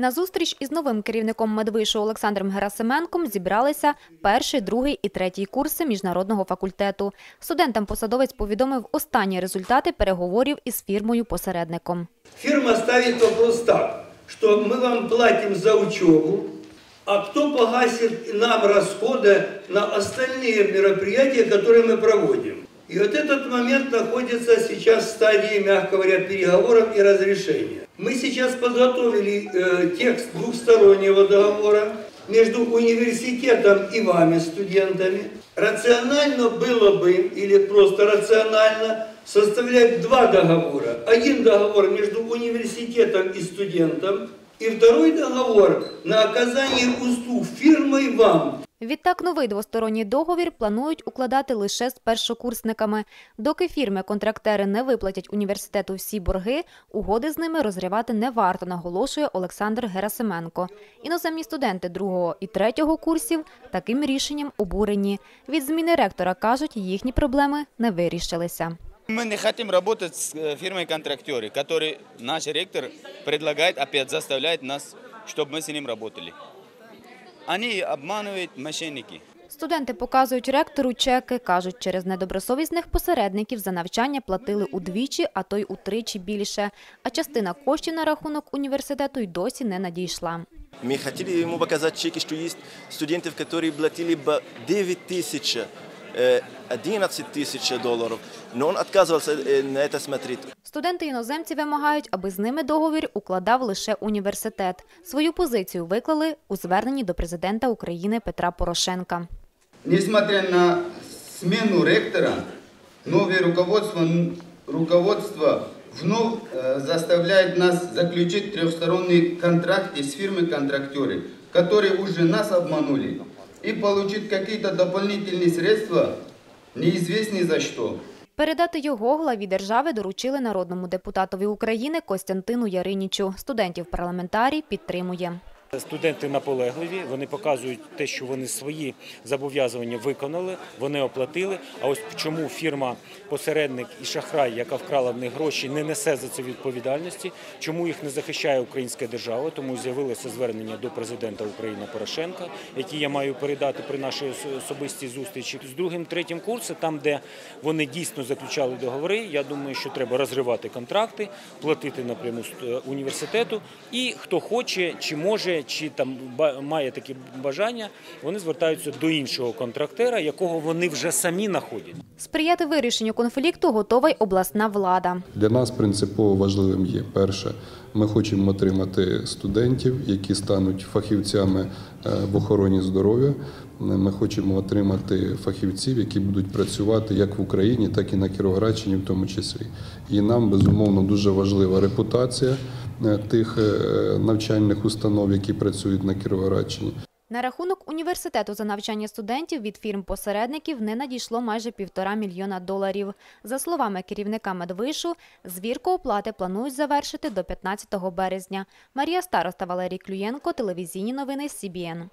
На зустріч із новим керівником медвишу Олександром Герасименком зібралися перший, другий і третій курси міжнародного факультету. Студентам посадовець повідомив останні результати переговорів із фірмою-посередником. Фирма ставит вопрос так, что мы вам платим за учебу, а кто погасит нам расходы на остальные мероприятия, которые мы проводим. И вот этот момент находится сейчас в стадии, мягко говоря, переговоров и разрешения. Мы сейчас подготовили э, текст двухстороннего договора между университетом и вами, студентами. Рационально было бы, или просто рационально, составлять два договора. Один договор между университетом и студентом, и второй договор на оказание услуг фирмой вам. Відтак новий двосторонній договір планують укладати лише з першокурсниками. Доки фірми-контрактери не виплатять університету всі борги, угоди з ними розривати не варто, наголошує Олександр Герасименко. Іноземні студенти другого і третього курсів таким рішенням обурені. Від зміни ректора кажуть, їхні проблеми не вирішилися. Мы не хотим работать с э, фирмой-контрактеры, который наш ректор предлагает, опять заставляет нас, чтобы мы с ним работали. Они обманывают мошенники. Студенти показують ректору чеки, кажуть, через недобросовісних посередників за навчання платили удвічі, а то й утричі більше. А частина коштів на рахунок університету й досі не надійшла. Мы хотели ему показать чеки, что есть студентов, которые платили бы 9 тысяч, э, 11 тысяч долларов, но он отказывался э, на это смотреть. Студенти-іноземці вимагають, аби з ними договір укладав лише університет. Свою позицію виклали у зверненні до президента України Петра Порошенка. Несмотря на смену ректора, новое руководство, руководство вновь э, заставляет нас заключить трехсторонний контракт с фирмой-контрактеры, которые уже нас обманули, и получить какие-то дополнительные средства, неизвестно за что. Передати його главі держави доручили народному депутатові України Костянтину Яринічу. Студентів парламентарій підтримує. Студенти наполегливі, вони показують те, що вони свої зобов'язання виконали, вони оплатили. А ось чому фірма посередник і шахрай, яка вкрала в них гроші, не несе за це відповідальності, чому їх не захищає українська держава, тому з'явилося звернення до президента України Порошенка, які я маю передати при нашій особистій зустрічі з другим, третім курсом, там, де вони дійсно заключали договори. Я думаю, що треба розривати контракти, платити напряму ст- університету. І хто хоче, чи може, чи там має таке бажання, вони звертаються до іншого контрактера, якого вони вже самі знаходять. Сприяти вирішенню конфлікту готова й обласна влада. Для нас принципово важливим є перше. Ми хочемо отримати студентів, які стануть фахівцями е, в охороні здоров'я. Ми хочемо отримати фахівців, які будуть працювати як в Україні, так і на Кіровоградщині, в тому числі. І нам безумовно дуже важлива репутація тих е, навчальних установ, які працюють на Кіровоградщині. На рахунок університету за навчання студентів від фірм-посередників не надійшло майже півтора мільйона доларів. За словами керівника медвишу, звірку оплати планують завершити до 15 березня. Марія Староста, Валерій Клюєнко, телевізійні новини СІБІН.